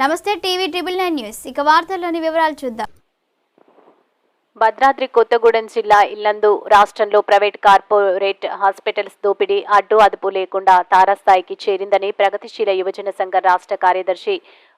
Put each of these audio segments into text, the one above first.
నమస్తే TV triple nine news. ఇక వార్తల్లోని వివరాలు చూద్దాం. భద్రాద్రి కొత్తగూడెం జిల్లా ఇల్లందు రాష్ట్రంలో ప్రైవేట్ కార్పొరేట్ హాస్పిటల్స్ దోపిడీ అడ్డు అదుపు లేకుండా తారాస్థాయికి చేరిందని ప్రగతిశీల యువజన సంఘం రాష్ట్ర కార్యదర్శి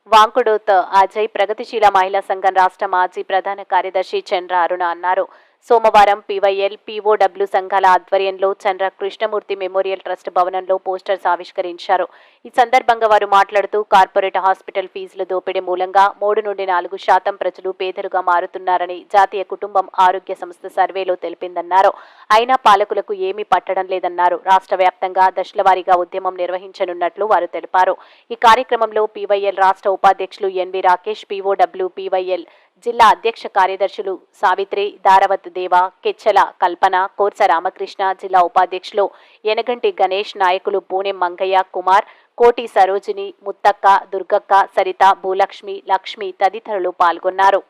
వాంకుడోత్ అజయ్ ప్రగతిశీల మహిళా సంఘం రాష్ట్ర మాజీ ప్రధాన కార్యదర్శి చంద్ర అరుణ అన్నారు. సోమవారం పీవైఎల్ పీఓడబ్ల్యూ సంఘాల ఆధ్వర్యంలో చంద్ర కృష్ణమూర్తి మెమోరియల్ ట్రస్ట్ భవనంలో పోస్టర్స్ ఆవిష్కరించారు. ఈ సందర్భంగా వారు మాట్లాడుతూ కార్పొరేట్ హాస్పిటల్ ఫీజుల దోపిడీ మూలంగా మూడు నుండి నాలుగు శాతం ప్రజలు పేదలుగా మారుతున్నారని జాతీయ కుటుంబం ఆరోగ్య సంస్థ సర్వేలో తెలిపిందన్నారు. అయినా పాలకులకు ఏమీ పట్టడం లేదన్నారు. రాష్ట్ర వ్యాప్తంగా దశలవారీగా ఉద్యమం నిర్వహించనున్నట్లు వారు తెలిపారు. ఈ కార్యక్రమంలో పీవైఎల్ రాష్ట్ర ఉపాధ్యక్షులు ఎన్వి రాకేష్ పీఓడబ్ల్యూ పీవైఎల్ జిల్లా అధ్యక్ష కార్యదర్శులు సావిత్రి దారవత్ దేవ కెచ్చల కల్పన కోర్స రామకృష్ణ జిల్లా ఉపాధ్యక్షులు ఎనగంటి గణేష్ నాయకులు పూణె మంగయ్య కుమార్ కోటి సరోజిని ముత్తక్క దుర్గక్క సరిత భూలక్ష్మి లక్ష్మి తదితరులు పాల్గొన్నారు.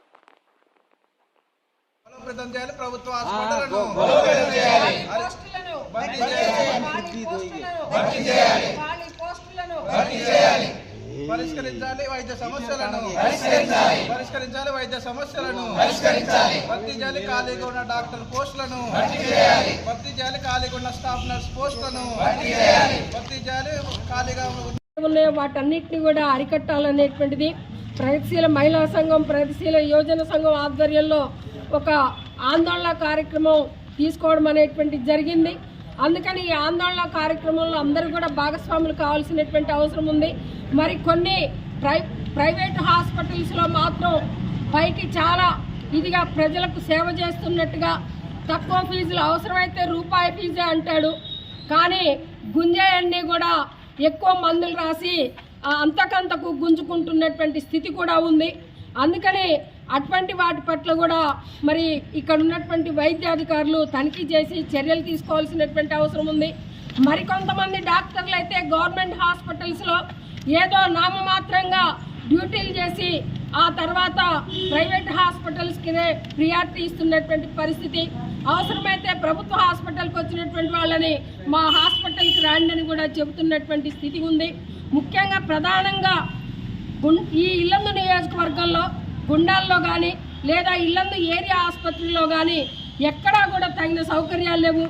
భర్తీ చేయాలి. పరిష్కరించాలి వైద్య సమస్యలను. పరిష్కరించాలి. వైద్య సమస్యలను. భర్తీ చేయాలి ఖాళీగా ఉన్న డాక్టర్ పోస్టులను. భర్తీ చేయాలి. ఖాళీగా ఉన్న స్టాఫ్ నర్స్ పోస్టులను. భర్తీ చేయాలి. ఖాళీగా ఉన్నాయో వాటన్నిటిని కూడా అరికట్టాలనేటువంటిది ప్రగతిశీల మహిళా సంఘం ప్రగతిశీల యోజన సంఘం ఆధ్వర్యంలో ఒక ఆందోళన కార్యక్రమం తీసుకోవడం అనేటువంటిది జరిగింది. అందుకని ఈ ఆందోళన కార్యక్రమంలో అందరూ కూడా భాగస్వాములు కావాల్సినటువంటి అవసరం ఉంది. మరి కొన్ని ప్రై ప్రైవేట్ హాస్పిటల్స్లో మాత్రం పైకి చాలా ఇదిగా ప్రజలకు సేవ చేస్తున్నట్టుగా తక్కువ ఫీజులు అవసరమైతే రూపాయి ఫీజే అంటాడు. కానీ గుంజేయన్ని కూడా ఎక్కువ మందులు రాసి ఆ, అంతకంతకు గుంజుకుంటున్నటువంటి స్థితి కూడా ఉంది. అందుకని అటువంటి వాటి పట్ల కూడా మరి ఇక్కడ ఉన్నటువంటి వైద్యాధికారులు తనిఖీ చేసి చర్యలు తీసుకోవాల్సినటువంటి అవసరం ఉంది. మరికొంతమంది డాక్టర్లు అయితే గవర్నమెంట్ హాస్పిటల్స్లో ఏదో నామమాత్రంగా డ్యూటీలు చేసి ఆ తర్వాత ప్రైవేట్ హాస్పిటల్స్కి ప్రియారిటీ ఇస్తున్నటువంటి పరిస్థితి. అవసరమైతే ప్రభుత్వ హాస్పిటల్కి వచ్చినటువంటి వాళ్ళని మా హాస్పిటల్కి రాండి అని కూడా చెబుతున్నటువంటి స్థితి ఉంది. ముఖ్యంగా ప్రధానంగా ఈ ఇల్లందు నియోజకవర్గంలో గుండాల్లో కానీ లేదా ఇల్లందు ఏరియా ఆసుపత్రిలో కానీ ఎక్కడా కూడా తగిన సౌకర్యాలు లేవు.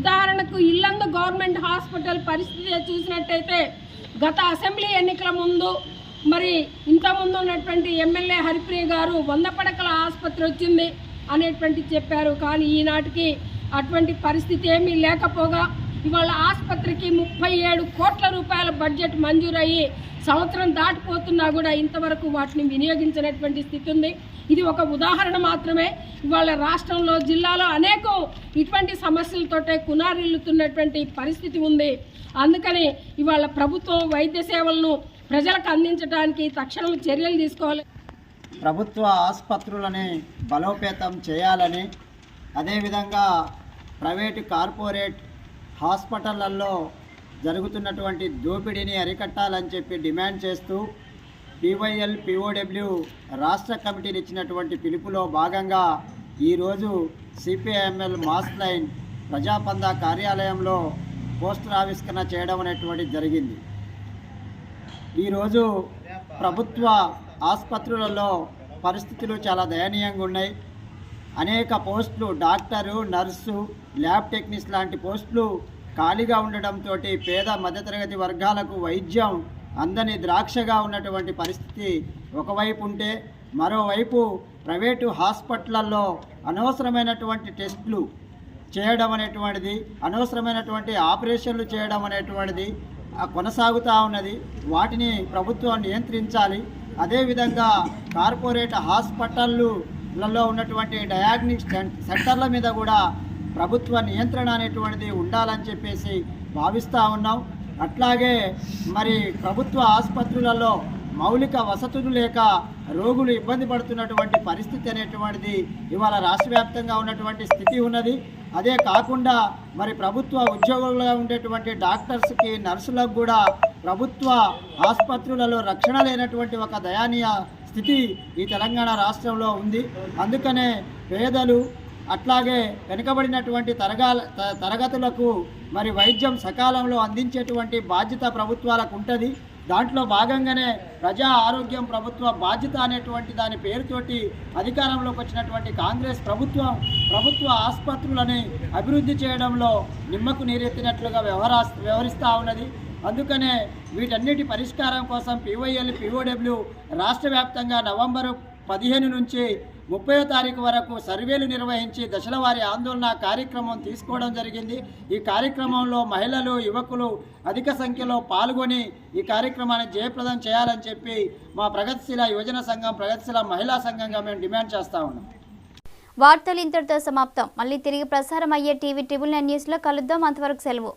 ఉదాహరణకు ఇల్లందు గవర్నమెంట్ హాస్పిటల్ పరిస్థితి చూసినట్టయితే గత అసెంబ్లీ ఎన్నికల ముందు మరి ఇంతకుముందు ఉన్నటువంటి ఎమ్మెల్యే హరిప్రియ గారు వంద పడకల ఆసుపత్రి వచ్చింది అనేటువంటి చెప్పారు. కానీ ఈనాటికి అటువంటి పరిస్థితి ఏమీ లేకపోగా ఇవాళ ఆసుపత్రికి ముప్పై ఏడు కోట్ల రూపాయల బడ్జెట్ మంజూరయ్యి సంవత్సరం దాటిపోతున్నా కూడా ఇంతవరకు వాటిని వినియోగించినటువంటి స్థితి ఉంది. ఇది ఒక ఉదాహరణ మాత్రమే. ఇవాళ రాష్ట్రంలో జిల్లాలో అనేకం ఇటువంటి సమస్యలతోటే కునారిల్లుతున్నటువంటి పరిస్థితి ఉంది. అందుకని ఇవాళ ప్రభుత్వం వైద్య సేవలను ప్రజలకు అందించడానికి తక్షణం చర్యలు తీసుకోవాలి. ప్రభుత్వ ఆసుపత్రులని బలోపేతం చేయాలని అదేవిధంగా ప్రైవేటు కార్పొరేట్ హాస్పిటళ్ళలో జరుగుతున్నటువంటి దోపిడీని అరికట్టాలని చెప్పి డిమాండ్ చేస్తూ పీవైఎల్ పీఓడబ్ల్యూ రాష్ట్ర కమిటీని ఇచ్చినటువంటి పిలుపులో భాగంగా ఈరోజు సిపిఐఎంఎల్ మాస్ లైన్ ప్రజాపంద కార్యాలయంలో పోస్టర్ ఆవిష్కరణ చేయడం అనేటువంటిది జరిగింది. ఈరోజు ప్రభుత్వ ఆసుపత్రులలో పరిస్థితులు చాలా దయనీయంగా ఉన్నాయి. అనేక పోస్టులు డాక్టరు నర్సు ల్యాబ్ టెక్నీషియన్ లాంటి పోస్టులు ఖాళీగా ఉండడంతో పేద మధ్యతరగతి వర్గాలకు వైద్యం అందని ద్రాక్షగా ఉన్నటువంటి పరిస్థితి ఒకవైపు ఉంటే మరోవైపు ప్రైవేటు హాస్పిటళ్ళలో అనవసరమైనటువంటి టెస్టులు చేయడం అనేటువంటిది అనవసరమైనటువంటి ఆపరేషన్లు చేయడం అనేటువంటిది కొనసాగుతూ ఉన్నది. వాటిని ప్రభుత్వం నియంత్రించాలి. అదేవిధంగా కార్పొరేట్ లలో ఉన్నటువంటి డయాగ్నిక్ సెంటర్ల మీద కూడా ప్రభుత్వ నియంత్రణ అనేటువంటిది ఉండాలని చెప్పేసి భావిస్తూ ఉన్నాం. అట్లాగే మరి ప్రభుత్వ ఆసుపత్రులలో మౌలిక వసతులు లేక రోగులు ఇబ్బంది పడుతున్నటువంటి పరిస్థితి అనేటువంటిది ఇవాళ రాష్ట్ర వ్యాప్తంగా ఉన్నటువంటి స్థితి ఉన్నది. అదే కాకుండా మరి ప్రభుత్వ ఉద్యోగులుగా ఉండేటువంటి డాక్టర్స్కి నర్సులకు కూడా ప్రభుత్వ ఆసుపత్రులలో రక్షణ లేనటువంటి ఒక దయానీయ స్థితి ఈ తెలంగాణ రాష్ట్రంలో ఉంది. అందుకనే పేదలు అట్లాగే వెనుకబడినటువంటి తరగాల త- తరగతులకు మరి వైద్యం సకాలంలో అందించేటువంటి బాధ్యత ప్రభుత్వాలకు ఉంటుంది. దాంట్లో భాగంగానే ప్రజా ఆరోగ్యం ప్రభుత్వ బాధ్యత అనేటువంటి దాని పేరుతోటి అధికారంలోకి వచ్చినటువంటి కాంగ్రెస్ ప్రభుత్వం ప్రభుత్వ ఆసుపత్రులని అభివృద్ధి చేయడంలో నిమ్మకు నీరెత్తినట్లుగా వ్యవహరా వ్యవహరిస్తూ ఉన్నది. అందుకనే వీటన్నిటి పరిష్కారం కోసం పీవైఎల్ పీఓడబ్ల్యూ రాష్ట్ర వ్యాప్తంగా నవంబరు పదిహేను నుంచి ముప్పై తారీఖు వరకు సర్వేలు నిర్వహించి దశలవారి ఆందోళన కార్యక్రమం తీసుకోవడం జరిగింది. ఈ కార్యక్రమంలో మహిళలు యువకులు అధిక సంఖ్యలో పాల్గొని ఈ కార్యక్రమాన్ని జయప్రదం చేయాలని చెప్పి మా ప్రగతిశీల యువజన సంఘం ప్రగతిశీల మహిళా సంఘంగా మేము డిమాండ్ చేస్తా ఉన్నాం. వార్తలు ఇంతటితో సమాప్తం. మళ్ళీ తిరిగి ప్రసారం అయ్యే టీవీ ట్రిబుల్ నైన్ న్యూస్లో కలుద్దాం. అంతవరకు సెలవు.